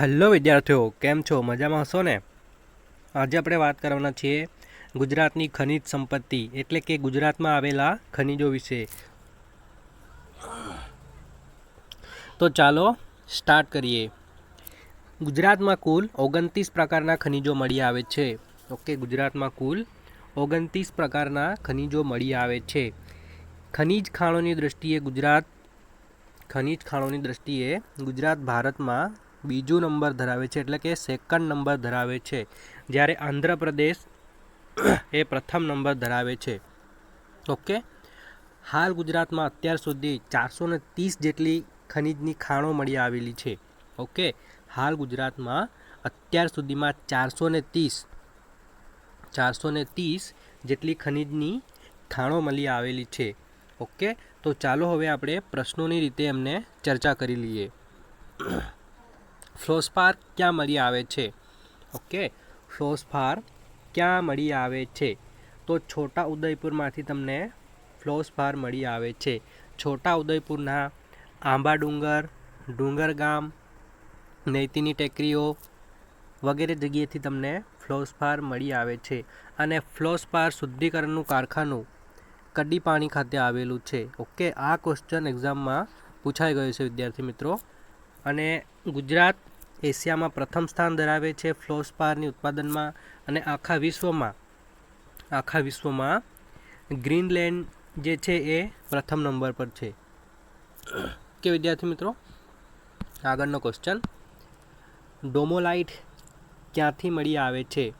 Hello વિદ્યાર્થીઓ, કેમ છો? મજામાં હશો ને? આજે આપણે વાત કરવાના છીએ ગુજરાતની ખનિજ સંપત્તિ, એટલે કે ગુજરાતમાં આવેલા ખનિજો વિશે. તો ચાલો સ્ટાર્ટ કરીએ. ગુજરાતમાં કુલ ઓગણત્રીસ પ્રકારના ખનિજો મળી આવે છે. ઓકે, ગુજરાતમાં કુલ ઓગણત્રીસ પ્રકારના ખનિજો મળી આવે છે. ખનિજ ખાણોની દ્રષ્ટિએ ગુજરાત, ખનિજ ખાણોની દ્રષ્ટિએ ગુજરાત ભારતમાં બીજો નંબર ધરાવે છે, એટલે કે સેકન્ડ નંબર ધરાવે છે. જ્યારે આંધ્રપ્રદેશ એ પ્રથમ નંબર ધરાવે છે. ઓકે હાલ ગુજરાતમાં અત્યાર સુધી ચારસો ને ત્રીસ જેટલી ખનિજની ખાણો મળી આવેલી છે. ઓકે હાલ ગુજરાતમાં અત્યાર સુધીમાં ચારસો ને ત્રીસ, ચારસો ને ત્રીસ જેટલી ખનિજની ખાણો મળી આવેલી છે. ઓકે તો ચાલો હવે આપણે પ્રશ્નોની રીતે એમને ચર્ચા કરી લઈએ. ફ્લોસ્પાર ક્યાં મળી આવે છે? ઓકે. ફ્લોસ્ફાર ક્યાં મળી આવે છે? તો છોટા ઉદયપુરમાંથી તમને ફ્લોસ્ફાર મળી આવે છે. છોટા ઉદયપુરના આંબા ડુંગર ડુંગર ગામ નૈતીની ટેકરીઓ વગેરે જગ્યાએથી તમને ફ્લોસ્ફાર મળી આવે છે. અને ફ્લોસ્ફાર શુદ્ધિકરણનું કારખાનું કડી પાણી ખાતે આવેલું છે. ઓકે. આ ક્વેશ્ચન એક્ઝામમાં પૂછાઈ ગયો છે, વિદ્યાર્થી મિત્રો. અને ગુજરાત એશિયામાં પ્રથમ સ્થાન ધરાવે છે ફ્લોસ્પારની ઉત્પાદનમાં અને આખા વિશ્વમાં. આખા વિશ્વમાં ગ્રીનલેન્ડ જે છે એ પ્રથમ નંબર પર છે. કે વિદ્યાર્થી મિત્રો? આગળનો ક્વેશ્ચન ડોમોલાઇટ ક્યાંથી મળી આવે છે?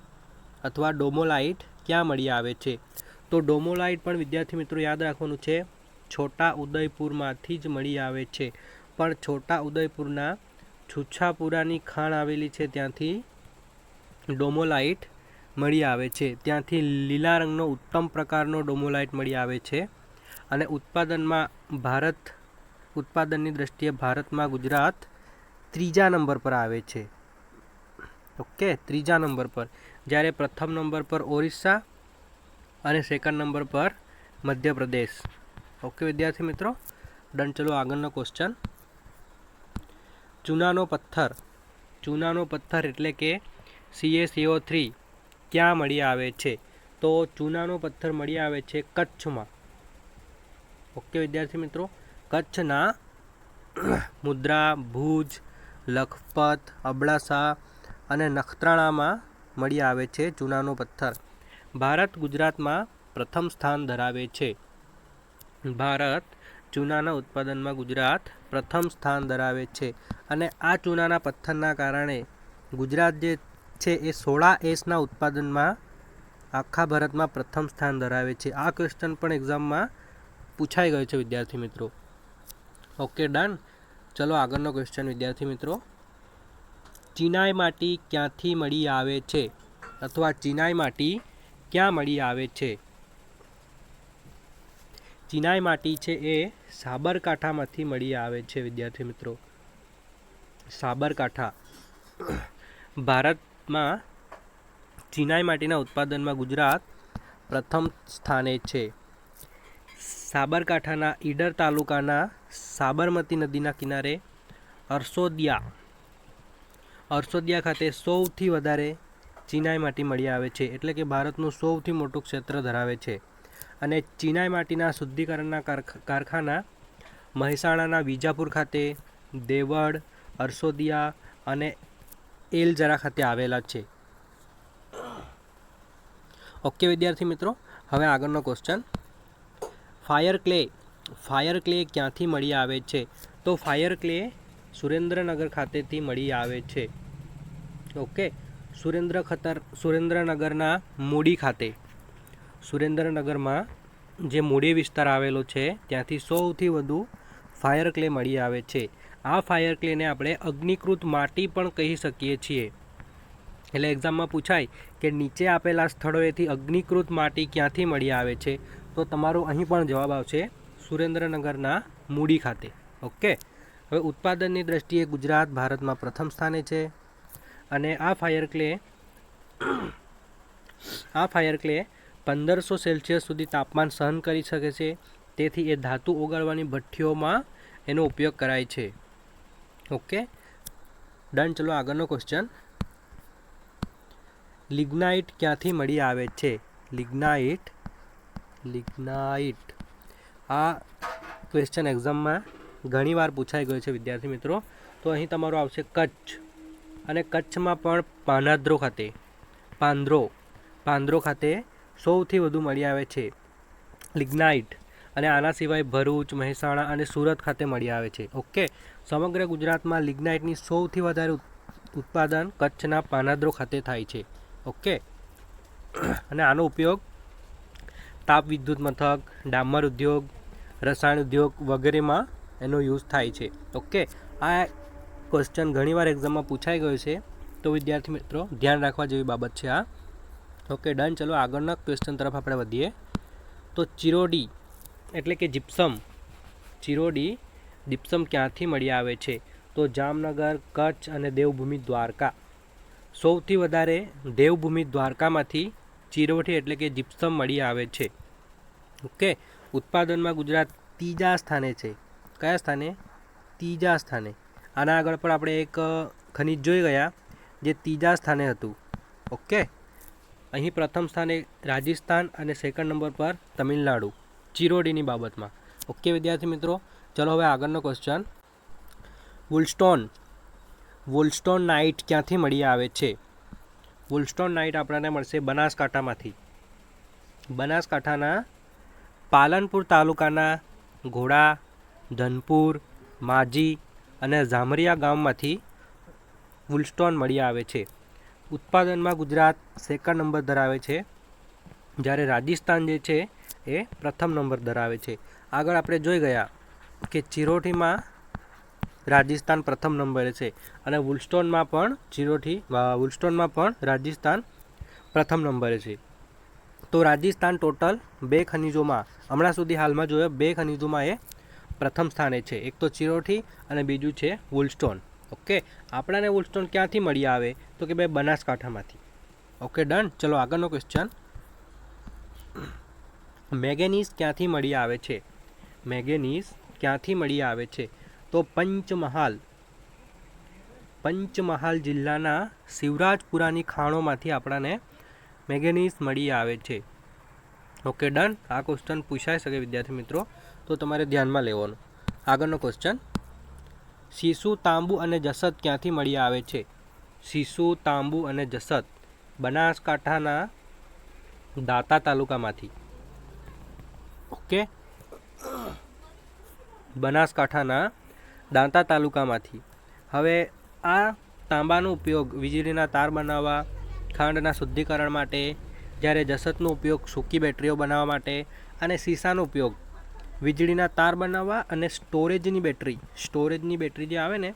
અથવા ડોમોલાઇટ ક્યાં મળી આવે છે? તો ડોમોલાઇટ પણ વિદ્યાર્થી મિત્રો યાદ રાખવાનું છે, છોટા ઉદયપુરમાંથી જ મળી આવે છે. પણ છોટા ઉદયપુરના છુછાપુરાની ખાણ આવેલી છે. ત્યાંથી ડોમોલાઇટ મળી આવે છે. ત્યાંથી લીલા રંગનો ઉત્તમ પ્રકારનો ડોમોલાઇટ મળી આવે છે અને ઉત્પાદનમાં ભારત, ઉત્પાદનની દ્રષ્ટિએ ભારતમાં ગુજરાત ત્રીજા નંબર પર આવે છે. ઓકે, ત્રીજા નંબર પર. જ્યારે પ્રથમ નંબર પર ઓરિસ્સા અને સેકન્ડ નંબર પર મધ્યપ્રદેશ. ઓકે, વિદ્યાર્થી મિત્રો, ડન, ચલો આગળનો ક્વેશ્ચન ચૂનાનો પથ્થર. ચૂનાનો પથ્થર એટલે કે સીએસીઓ થ્રી ક્યાં મળી આવે છે? તો ચૂનાનો પથ્થર મળી આવે છે કચ્છમાં. ઓકે વિદ્યાર્થી મિત્રો, કચ્છના મુદ્રા, ભુજ, લખપત, અબડાસા અને નખત્રાણામાં મળી આવે છે ચૂનાનો પથ્થર. ભારત ગુજરાતમાં પ્રથમ સ્થાન ધરાવે છે. ભારત ચૂનાના ઉત્પાદનમાં ગુજરાત પ્રથમ સ્થાન ધરાવે છે અને આ ચૂનાના પથ્થરના કારણે ગુજરાત જે છે એ સોળા એસના ઉત્પાદનમાં આખા ભારતમાં પ્રથમ સ્થાન ધરાવે છે. આ ક્વેશ્ચન પણ એક્ઝામમાં પૂછાઈ ગયો છે વિદ્યાર્થી મિત્રો. ઓકે ડન ચલો આગળનો ક્વેશ્ચન વિદ્યાર્થી મિત્રો. ચિનાઈ માટી ક્યાંથી મળી આવે છે? અથવા ચિનાઈ માટી ક્યાં મળી આવે છે? ચિનાઈ માટી છે એ સાબરકાંઠામાંથી મળી આવે છે, વિદ્યાર્થી મિત્રો. સાબરકાંઠા. ભારતમાં ચિનાઈ માટીના ઉત્પાદનમાં ગુજરાત પ્રથમ સ્થાને છે. સાબરકાંઠાના ઈડર તાલુકાના સાબરમતી નદીના કિનારે અરસોદિયા. અરસોદિયા ખાતે સૌથી વધારે ચિનાઈ માટી મળી આવે છે, એટલે કે ભારતનું સૌથી મોટું ક્ષેત્ર ધરાવે છે. અને ચિનાઈ માટીના શુદ્ધિકરણના કારખાના મહેસાણાના વિજાપુર ખાતે દેવળ અરસોદિયા અને એલજરા ખાતે આવેલા છે. ઓકે વિદ્યાર્થી મિત્રો, હવે આગળનો question fire clay fire clay ક્યાંથી મળી આવે છે? તો ફાયર ક્લે સુરેન્દ્રનગર ખાતેથી મળી આવે છે. ઓકે સુરેન્દ્ર ખતર, સુરેન્દ્રનગરના મૂડી ખાતે. સુરેન્દ્રનગરમાં જે મૂડી વિસ્તાર આવેલો છે, ત્યાંથી સૌથી વધુ ફાયર ક્લે મળી આવે છે. આ ફાયર ક્લેને આપણે અગ્નિકૃત માટી પણ કહી શકીએ છીએ. એટલે એક્ઝામમાં પૂછાય કે નીચે આપેલા સ્થળોએથી અગ્નિકૃત માટી ક્યાંથી મળી આવે છે? તો તમારો અહીં પણ જવાબ આવશે સુરેન્દ્રનગરના મૂડી ખાતે. ઓકે? હવે ઉત્પાદનની દ્રષ્ટિએ ગુજરાત ભારતમાં પ્રથમ સ્થાને છે. અને આ ફાયર ક્લે, આ ફાયર ક્લે પંદરસો સેલ્સિયસ સુધી તાપમાન સહન કરી શકે છે. તેથી એ ધાતુ ઓગાળવાની ભઠ્ઠીઓમાં એનો ઉપયોગ કરાય છે. ઓકે? ડન, ચલો આગળનો ક્વેશ્ચન લિગ્નાઇટ ક્યાંથી મળી આવે છે? Lignite lignite. આ ક્વેશ્ચન એક્ઝામમાં ઘણીવાર પૂછાઈ ગયો છે વિદ્યાર્થી મિત્રો. તો અહીં તમારો આવશે કચ્છ. અને કચ્છમાં પણ પાનાદ્રો ખાતે, પાંદરો. પાંદરો ખાતે સૌથી વધુ મળી આવે છે. લિગ્નાઇટ અને આના સિવાય ભરૂચ, મહેસાણા અને સુરત ખાતે મળી આવે છે. ઓકે? સમગ્ર ગુજરાતમાં લિગ્નાઇટની સૌથી વધારે ઉત્પાદન કચ્છના પાનાદ્રો ખાતે થાય છે. ઓકે? અને આનો ઉપયોગ તાપ વિદ્યુત મથક, ડામર ઉદ્યોગ, રસાયણ ઉદ્યોગ વગેરેમાં એનો યુઝ થાય છે. ઓકે? આ ક્વેશ્ચન ઘણીવાર એક્ઝામમાં પૂછાઈ ગયો છે. તો વિદ્યાર્થી મિત્રો, ધ્યાન રાખવા જેવી બાબત છે આ. Okay, done. ચલો, આગળના ક્વેશ્ચન તરફ આપણે વધીએ. તો ચિરોડી એટલે કે જીપ્સમ ચિરોડી જીપ્સમ ક્યાંથી મળી આવે છે? તો જામનગર, કચ્છ અને દેવભૂમિ દ્વારકા. સૌથી વધારે દેવભૂમિ દ્વારકામાંથી ચિરોઠી એટલે કે જીપ્સમ મળી આવે છે. ઓકે, ઉત્પાદનમાં ગુજરાત ત્રીજા સ્થાને છે. કયા સ્થાને? ત્રીજા સ્થાને. આના આગળ પણ આપણે એક ખનિજ જોઈ ગયા, જે ત્રીજા સ્થાને હતું. ઓકે? અહીં પ્રથમ સ્થાને રાજસ્થાન અને સેકન્ડ નંબર પર તમિલનાડુ, ચિરોડીની બાબતમાં. ઓકે વિદ્યાર્થી મિત્રો, ચલો હવે આગળનો ક્વેશ્ચન વુલસ્ટોન વુલસ્ટોન નાઇટ ક્યાંથી મળી આવે છે? વુલસ્ટોન નાઇટ આપણને મળશે બનાસકાંઠામાંથી. બનાસકાંઠાના પાલનપુર તાલુકાના ઘોડા, ધનપુર, માજી અને ઝામરિયા ગામમાંથી વુલસ્ટોન મળી આવે છે. ઉત્પાદનમાં ગુજરાત સેકન્ડ નંબર ધરાવે છે. જ્યારે રાજસ્થાન જે છે એ પ્રથમ નંબર ધરાવે છે. આગળ આપણે જોઈ ગયા કે ચિરોઠીમાં રાજસ્થાન પ્રથમ નંબરે છે અને વુલસ્ટોનમાં પણ ચિરોઠી વુલસ્ટોનમાં પણ રાજસ્થાન પ્રથમ નંબરે છે. તો રાજસ્થાન ટોટલ બે ખનિજોમાં, હમણાં સુધી હાલમાં જોયો, બે ખનિજોમાં એ પ્રથમ સ્થાને છે. એક તો ચિરોઠી અને બીજું છે વુલસ્ટોન. ઓકે? આપણાને વુલસ્ટોન ક્યાંથી મળી આવે? તો કે ભાઈ બનાસકાંઠામાંથી. Okay, done. ચલો આગળનો ક્વેશ્ચન મેગેનીઝ ક્યાંથી મળી આવે છે? મેગેનીઝ ક્યાંથી મળી આવે છે? તો પંચમહાલ પંચમહાલ જિલ્લાના શિવરાજપુરાની ખાણોમાંથી આપણાને મેગેનીઝ મળી આવે છે. Okay, done. આ ક્વેશ્ચન પૂછાઈ શકે વિદ્યાર્થી મિત્રો, તો તમારે ધ્યાનમાં લેવાનું. આગળનો ક્વેશ્ચન શીશુ તાંબુ અને જસત ક્યાંથી મળી આવે છે? સીસુ તાંબુ અને જસત બનાસકાંઠાના દાતા તાલુકામાંથી. ઓકે? બનાસકાંઠાના દાંતા તાલુકામાંથી. હવે આ તાંબાનો ઉપયોગ વીજળીના તાર બનાવવા, ખાંડના શુદ્ધિકરણ માટે, જ્યારે જસતનો ઉપયોગ સૂકી બેટરીઓ બનાવવા માટે અને સીસાનો ઉપયોગ વીજળીના તાર બનાવવા અને સ્ટોરેજની બેટરી સ્ટોરેજની બેટરી જે આવે ને,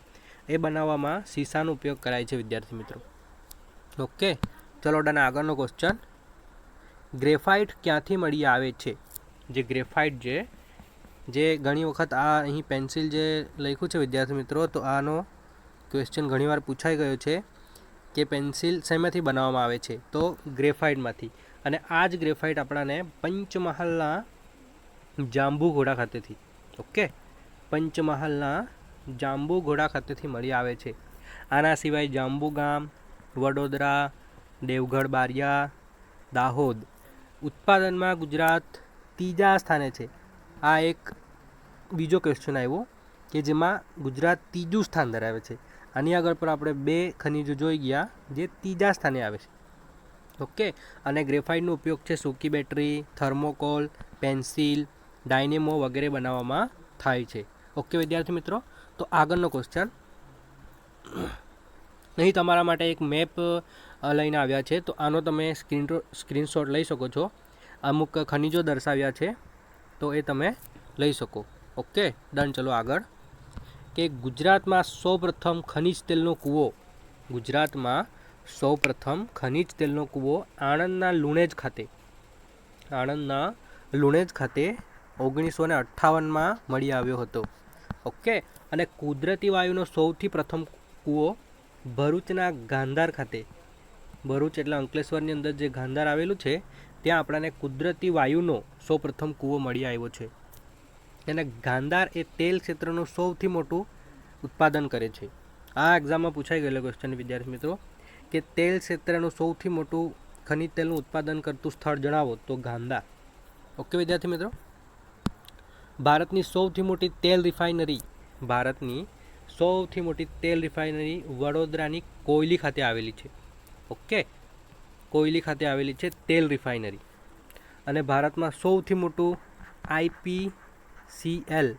એ બનાવવામાં સીસાનો ઉપયોગ કરાય છે વિદ્યાર્થી મિત્રો. ઓકે ચલો ડન આગળનો ક્વેશ્ચન ગ્રેફાઇટ ક્યાંથી મળી આવે છે? જે ગ્રેફાઇટ જે જે ઘણી વખત આ અહીં પેન્સિલ જે લખ્યું છે વિદ્યાર્થી મિત્રો, તો આનો ક્વેશ્ચન ઘણીવાર પૂછાઈ ગયો છે કે પેન્સિલ શેમાંથી બનાવવામાં આવે છે? તો ગ્રેફાઇટમાંથી અને આ જ ગ્રેફાઇટ આપણાને પંચમહાલના જાંબુ ઘોડા ખાતેથી, ઓકે? પંચમહાલના જાંબુ ઘોડા ખાતેથી મળી આવે છે. આના સિવાય જાંબુ ગામ, વડોદરા, દેવગઢ બારિયા, દાહોદ ઉત્પાદનમાં ગુજરાત ત્રીજા સ્થાને છે. આ એક બીજો ક્વેશ્ચન આવ્યો કે જેમાં ગુજરાત ત્રીજું સ્થાન ધરાવે છે. આની આગળ પર આપણે બે ખનિજો જોઈ ગયા જે ત્રીજા સ્થાને આવે છે. ઓકે? અને ગ્રેફાઇટનો ઉપયોગ છે સૂકી બેટરી થર્મોકોલ પેન્સિલ ડાયનેમો વગેરે બનાવવામાં થાય છે. ઓકે, વિદ્યાર્થી મિત્રો? તો આગળનો ક્વેશ્ચન અહીં તમારા માટે એક મેપ લઈને આવ્યા છે. તો આનો તમે સ્ક્રીન સ્ક્રીનશોટ લઈ શકો છો. અમુક ખનિજો દર્શાવ્યા છે. તો એ તમે લઈ શકો. ઓકે ડન ચલો આગળ. કે ગુજરાતમાં સૌપ્રથમ ખનિજ તેલનો કૂવો. ગુજરાતમાં સૌપ્રથમ ખનિજ તેલનો કૂવો આણંદના લુણેજ ખાતે. આણંદના લુણેજ ખાતે ઓગણીસો ને અઠ્ઠાવનમાં મળી આવ્યો હતો. ઓકે? અને કુદરતી વાયુનો સૌથી પ્રથમ કૂવો ભરૂચના ગાંધાર ખાતે. ભરૂચ એટલે અંકલેશ્વરની અંદર જે ગાંધાર આવેલું છે, ત્યાં આપણાને કુદરતી વાયુનો સૌપ્રથમ કૂવો મળી આવ્યો છે. અને ગાંધાર એ તેલ ક્ષેત્રનું સૌથી મોટું ઉત્પાદન કરે છે. આ એક્ઝામમાં પૂછાઈ ગયેલો ક્વેશ્ચન વિદ્યાર્થી મિત્રો, કે તેલ ક્ષેત્રનું સૌથી મોટું ખનિજ તેલનું ઉત્પાદન કરતું સ્થળ જણાવો તો ગાંધાર. ઓકે, વિદ્યાર્થી મિત્રો? ભારતની સૌથી મોટી તેલ રિફાઇનરી, ભારતની સૌથી મોટી તેલ રિફાઇનરી વડોદરાની કોયલી ખાતે આવેલી છે. ઓકે? કોયલી ખાતે આવેલી છે તેલ રિફાઇનરી. અને ભારતમાં સૌથી મોટું આઈપીસીએલ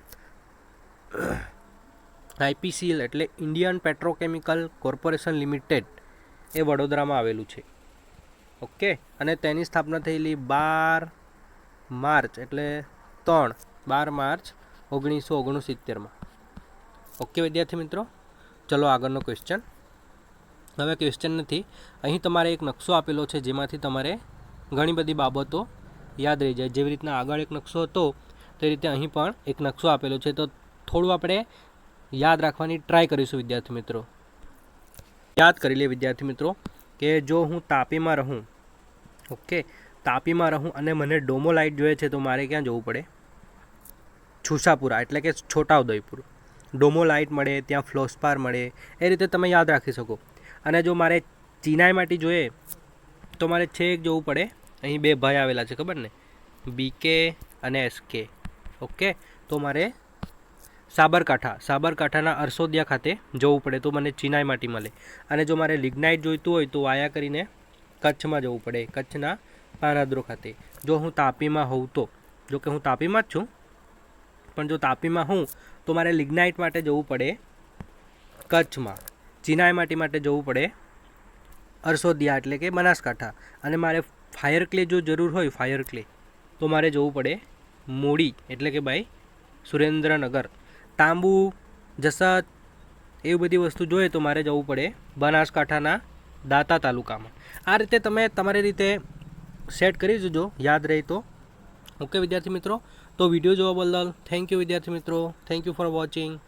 આઈપીસીએલ એટલે ઇન્ડિયન પેટ્રોકેમિકલ કોર્પોરેશન લિમિટેડ એ વડોદરામાં આવેલું છે. ઓકે? અને તેની સ્થાપના થયેલી બાર માર્ચ એટલે ત્રણ બાર માર્ચ ઓગણીસો ઓગણસિત્તેરમાં. ઓકે વિદ્યાર્થી મિત્રો, ચલો આગળનો ક્વેશ્ચન હવે ક્વેશ્ચન નથી. અહીં તમારે એક નકશો આપેલો છે, જેમાંથી તમારે ઘણી બધી બાબતો યાદ રહી જાય. જેવી રીતના આગળ એક નકશો હતો, તે રીતે અહીં પણ એક નકશો આપેલો છે. તો થોડું આપણે યાદ રાખવાની ટ્રાય કરીશું, વિદ્યાર્થી મિત્રો. યાદ કરી લે, વિદ્યાર્થી મિત્રો, કે જો હું તાપીમાં રહું ઓકે તાપીમાં રહું અને મને ડોમો લાઇટ જોઈએ છે, તો મારે ક્યાં જવું પડે? છુસાપુરા, એટલે કે છોટા ઉદયપુર ડોમોલાઇટ મળે, ત્યાં ફ્લોસ્પાર મળે, એ રીતે તમે યાદ રાખી શકો. અને જો મારે ચિનાઈ માટી જોઈએ, તો મારે છેક જવું પડે. અહીં બે ભાઈ આવેલા છે, ખબર ને? બીકે અને એસકે ઓકે? તો મારે સાબરકાંઠા, સાબરકાંઠાના અરસોદિયા ખાતે જવું પડે, તો મને ચિનાઈ માટી મળે. અને જો મારે લિગ્નાઇટ જોઈતું હોય, તો વાયા કરીને કચ્છમાં જવું પડે, કચ્છના પારાદ્રો ખાતે. જો હું તાપીમાં હોઉં તો, જો કે હું તાપીમાં જ છું પણ જો તાપીમાં હું, તો મારે લિગ્નાઇટ માટે જવું પડે કચ્છમાં. ચિનાઈ માટી માટે જવું પડે અરસોદિયા એટલે કે બનાસકાંઠા. અને મારે ફાયર ક્લે જો જરૂર હોય, ફાયર ક્લે, તો મારે જવું પડે મૂડી એટલે કે ભાઈ સુરેન્દ્રનગર. તાંબુ જસત એવી બધી વસ્તુ જોઈએ તો મારે જવું પડે બનાસકાંઠાના દાતા તાલુકામાં. આ રીતે તમે તમારી રીતે સેટ કરી દેજો યાદ રહે તો. ઓકે વિદ્યાર્થી મિત્રો તો વીડિયો જોવા બદલ થેન્ક યુ વિદ્યાર્થી મિત્રો. Thank you for watching